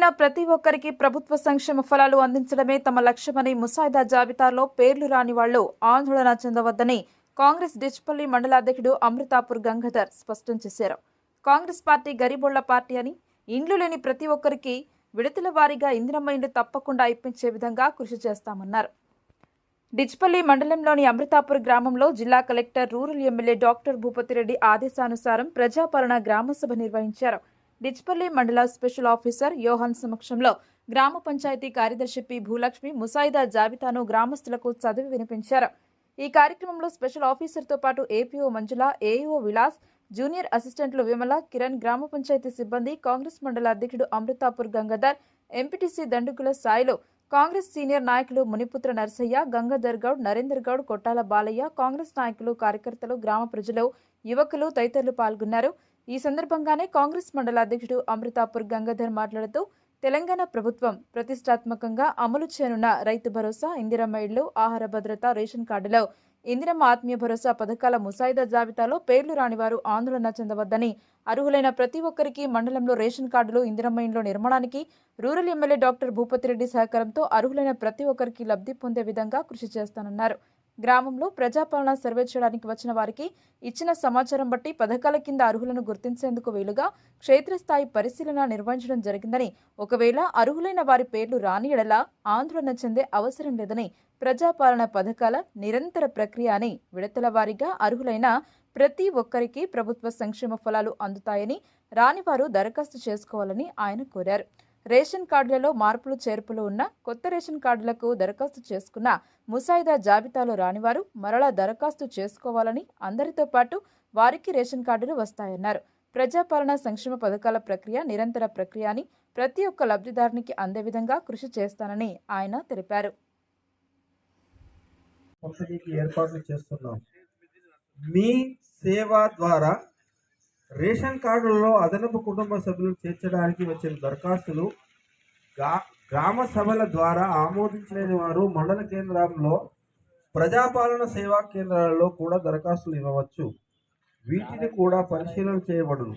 అర్హులైన ప్రతి ఒక్కరికి ప్రభుత్వ సంక్షేమ ఫలాలు అందించడమే తమ లక్ష్యమని ముసాయిదా జాబితాలో పేర్లు రాని వాళ్ళు ఆందోళన చెందవద్దని కాంగ్రెస్ డిచ్పల్లి మండలాధ్యక్షుడు అమృతాపూర్ గంగాధర్ స్పష్టం చేశారు. కాంగ్రెస్ పార్టీ గరీబోళ్ళ పార్టీ అని ఇండ్లు లేని ప్రతి ఒక్కరికి విడతల వారీగా ఇందిరమ్మ ఇండ్లు తప్పకుండా ఇప్పించే విధంగా కృషి చేస్తామన్నారు. డిచ్పల్లి మండలంలోని అమృతాపూర్ గ్రామంలో జిల్లా collector rural MLA doctor Bhupathireddy ఆదేశానుసారం ప్రజాపాలన గ్రామసభ నిర్వహించారు. డిచ్పల్లి మండల స్పెషల్ ఆఫీసర్ యోహన్ సమక్షంలో గ్రామ పంచాయతీ కార్యదర్శి పి భూలక్ష్మి ముసాయిదా జాబితాను గ్రామస్తులకు చదివి వినిపించారు. ఈ కార్యక్రమంలో స్పెషల్ ఆఫీసర్తో పాటు APO Manjula AEO Vilas junior అసిస్టెంట్లు విమల కిరణ్ గ్రామ పంచాయతీ సిబ్బంది కాంగ్రెస్ మండల అధ్యక్షుడు అమృతాపూర్ గంగాధర్ ఎంపీటీసీ దండుకుల సాయిలు కాంగ్రెస్ సీనియర్ నాయకులు మునిపుత్ర నర్సయ్య గంగాధర్ గౌడ్ నరేందర్ గౌడ్ కొట్టాల బాలయ్య కాంగ్రెస్ నాయకులు కార్యకర్తలు గ్రామ ప్రజలు యువకులు తదితరులు పాల్గొన్నారు. ఈ సందర్భంగానే కాంగ్రెస్ మండల అధ్యక్షుడు అమృతాపూర్ గంగాధర్ మాట్లాడుతూ తెలంగాణ ప్రభుత్వం ప్రతిష్టాత్మకంగా అమలు చేయనున్న రైతు భరోసా ఇందిరమ్మ ఇళ్ళు ఆహార భద్రత రేషన్ కార్డులో ఇందిరమ్మ ఆత్మీయ భరోసా పథకాల ముసాయిదా జాబితాలో పేర్లు రానివారు ఆందోళన చెందవద్దని అర్హులైన ప్రతి ఒక్కరికి మండలంలో రేషన్ కార్డులు ఇందిరమ్మ ఇండ్ల నిర్మాణానికి రూరల్ ఎమ్మెల్యే డాక్టర్ భూపతిరెడ్డి సహకారంతో అర్హులైన ప్రతి ఒక్కరికి లబ్ధి పొందే విధంగా కృషి చేస్తానన్నారు. గ్రామంలో ప్రజాపాలన సర్వే చేయడానికి వచ్చిన వారికి ఇచ్చిన సమాచారం బట్టి పథకాల కింద అర్హులను గుర్తించేందుకు వీలుగా క్షేత్రస్థాయి పరిశీలన నిర్వహించడం జరిగిందని ఒకవేళ అర్హులైన వారి పేర్లు రాని ఎడల ఆందోళన చెందే అవసరం లేదని ప్రజాపాలన పథకాల నిరంతర ప్రక్రియ అని విడతల వారీగా అర్హులైన ప్రతి ఒక్కరికి ప్రభుత్వ సంక్షేమ ఫలాలు అందుతాయని రానివారు దరఖాస్తు చేసుకోవాలని ఆయన కోరారు. రేషన్ కార్డులలో మార్పులు చేర్పులు ఉన్న కొత్త రేషన్ కార్డులకు దరఖాస్తు చేసుకున్న ముసాయిదా జాబితాలో రానివారు మరలా దరఖాస్తు చేసుకోవాలని అందరితో పాటు వారికి రేషన్ కార్డులు వస్తాయన్నారు. ప్రజాపాలన సంక్షేమ పథకాల ప్రక్రియ నిరంతర ప్రక్రియ అని ప్రతి ఒక్క లబ్ధిదారునికి అందే విధంగా కృషి చేస్తానని ఆయన తెలిపారు. ఏర్పాట్లు చేస్తున్నాం. మీ సేవ ద్వారా రేషన్ కార్డులలో అదనపు కుటుంబ సభ్యులు చేర్చడానికి వచ్చిన దరఖాస్తులు గ్రామ సభల ద్వారా ఆమోదించలేని వారు మండల కేంద్రంలో ప్రజాపాలన సేవా కేంద్రాలలో కూడా దరఖాస్తులు ఇవ్వవచ్చు. వీటిని కూడా పరిశీలన చేయబడును.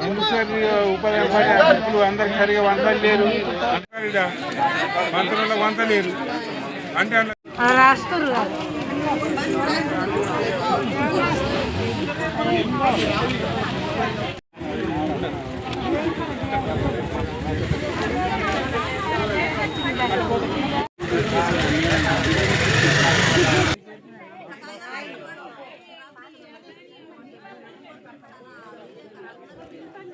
ముందుసారి ఉపాధి అధికారులు అందరికి సరిగా వందలు లేరు మంత్రుల వంద లేరు అంటే అలా రాస్తారు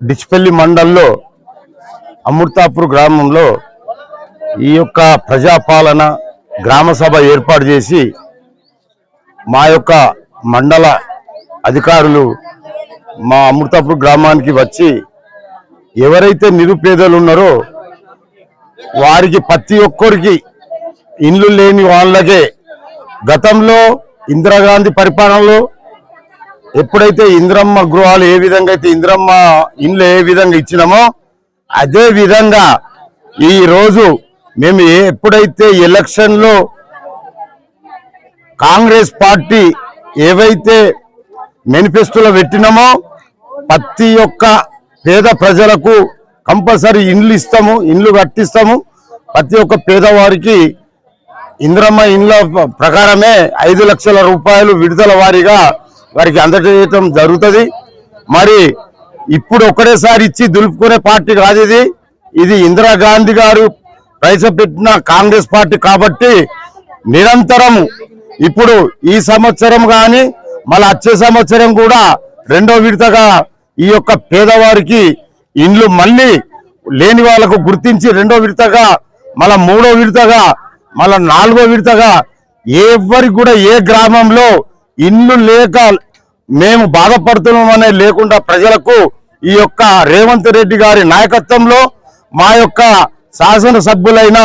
డిచ్పల్లి మండల్లో అమృతాపూర్ గ్రామంలో ఈ యొక్క ప్రజాపాలన గ్రామ సభ ఏర్పాటు చేసి మా యొక్క మండల అధికారులు మా అమృతాపూర్ గ్రామానికి వచ్చి ఎవరైతే నిరుపేదలు ఉన్నారో వారికి ప్రతి ఒక్కరికి ఇండ్లు లేని వాళ్ళకే గతంలో ఇందిరాగాంధీ పరిపాలనలో ఎప్పుడైతే ఇంద్రమ్మ గృహాలు ఏ విధంగా అయితే ఇంద్రమ్మ ఇండ్లు ఏ విధంగా ఇచ్చినామో అదే విధంగా ఈ రోజు మేము ఎప్పుడైతే ఎలక్షన్లో కాంగ్రెస్ పార్టీ ఏవైతే మేనిఫెస్టోలో పెట్టినామో ప్రతి ఒక్క పేద ప్రజలకు కంపల్సరీ ఇండ్లు ఇస్తాము ఇండ్లు కట్టిస్తాము. ప్రతి ఒక్క పేదవారికి ఇంద్రమ్మ ఇండ్ల ప్రకారమే ఐదు లక్షల రూపాయలు విడుదల వారీగా వారికి అందజేయటం జరుగుతుంది. మరి ఇప్పుడు ఒకటేసారి ఇచ్చి దులుపుకునే పార్టీ కాదు ఇది. ఇది ఇందిరాగాంధీ గారు ప్రవేశపెట్టిన కాంగ్రెస్ పార్టీ కాబట్టి నిరంతరం ఇప్పుడు ఈ సంవత్సరం కానీ మళ్ళీ వచ్చే సంవత్సరం కూడా రెండో విడతగా ఈ యొక్క పేదవారికి ఇండ్లు మళ్ళీ లేని వాళ్ళకు గుర్తించి రెండో విడతగా మళ్ళా మూడో విడతగా మళ్ళా నాలుగో విడతగా ఎవరికి కూడా ఏ గ్రామంలో ఇల్లు లేక మేము బాధపడుతున్నామనే లేకుండా ప్రజలకు ఈ యొక్క రేవంత్ రెడ్డి గారి నాయకత్వంలో మా యొక్క శాసనసభ్యులైన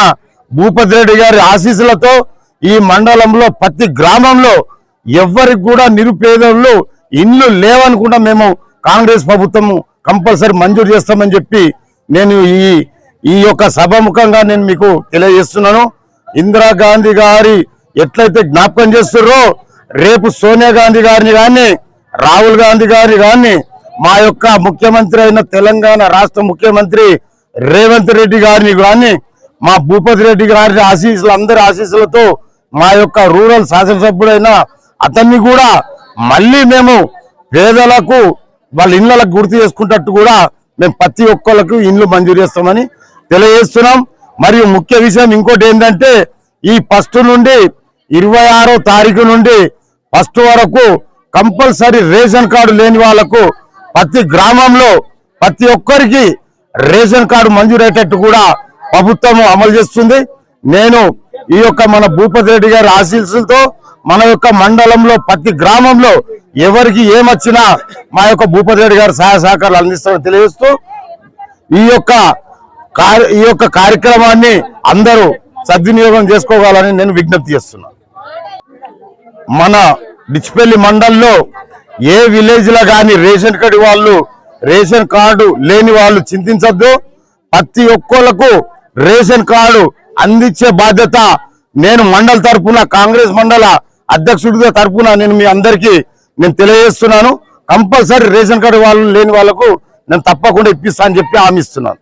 భూపతి రెడ్డి గారి ఆశీస్సులతో ఈ మండలంలో ప్రతి గ్రామంలో ఎవరికి కూడా నిరుపేదలు ఇల్లు లేవనుకుండా మేము కాంగ్రెస్ ప్రభుత్వం కంపల్సరీ మంజూరు చేస్తామని చెప్పి నేను ఈ ఈ యొక్క సభముఖంగా నేను మీకు తెలియజేస్తున్నాను. ఇందిరాగాంధీ గారి ఎట్లయితే జ్ఞాపకం చేస్తున్నారో రేపు సోనియా గాంధీ గారిని కానీ రాహుల్ గాంధీ గారిని కానీ మా యొక్క ముఖ్యమంత్రి అయిన తెలంగాణ రాష్ట్ర ముఖ్యమంత్రి రేవంత్ రెడ్డి గారిని కానీ మా భూపతి రెడ్డి గారి ఆశీస్సులు అందరి ఆశీస్సులతో మా యొక్క రూరల్ శాసనసభ్యుడైన అతన్ని కూడా మళ్ళీ మేము పేదలకు వాళ్ళ ఇళ్ళకు గుర్తు చేసుకుంటట్టు కూడా మేము ప్రతి ఒక్కళ్ళకు ఇండ్లు మంజూరు చేస్తామని తెలియజేస్తున్నాం. మరియు ముఖ్య విషయం ఇంకోటి ఏంటంటే ఈ ఫస్ట్ నుండి ఇరవై ఆరో తారీఖు నుండి ఫస్ట్ వరకు కంపల్సరీ రేషన్ కార్డు లేని వాళ్ళకు ప్రతి గ్రామంలో ప్రతి ఒక్కరికి రేషన్ కార్డు మంజూరయ్యేటట్టు కూడా ప్రభుత్వం అమలు చేస్తుంది. నేను ఈ యొక్క మన భూపతి రెడ్డి గారి ఆశీస్సులతో మన యొక్క మండలంలో ప్రతి గ్రామంలో ఎవరికి ఏమొచ్చినా మా యొక్క భూపతి రెడ్డి గారు సహాయ సహకారాలు అందిస్తామని తెలియజేస్తూ ఈ యొక్క కార్య- ఈ యొక్క కార్యక్రమాన్ని అందరూ సద్వినియోగం చేసుకోవాలని నేను విజ్ఞప్తి చేస్తున్నాను మన డిచ్పల్లి మండల్లో ఏ విలేజ్లో కానీ రేషన్ కార్డు వాళ్ళు రేషన్ కార్డు లేని వాళ్ళు చింతించద్దు. ప్రతి ఒక్కళ్ళకు రేషన్ కార్డు అందించే బాధ్యత నేను మండల తరఫున కాంగ్రెస్ మండల అధ్యక్షుడిగా తరఫున నేను మీ అందరికీ నేను తెలియజేస్తున్నాను. కంపల్సరీ రేషన్ కార్డు వాళ్ళు లేని వాళ్ళకు నేను తప్పకుండా ఇప్పిస్తా అని చెప్పి హామీ ఇస్తున్నాను.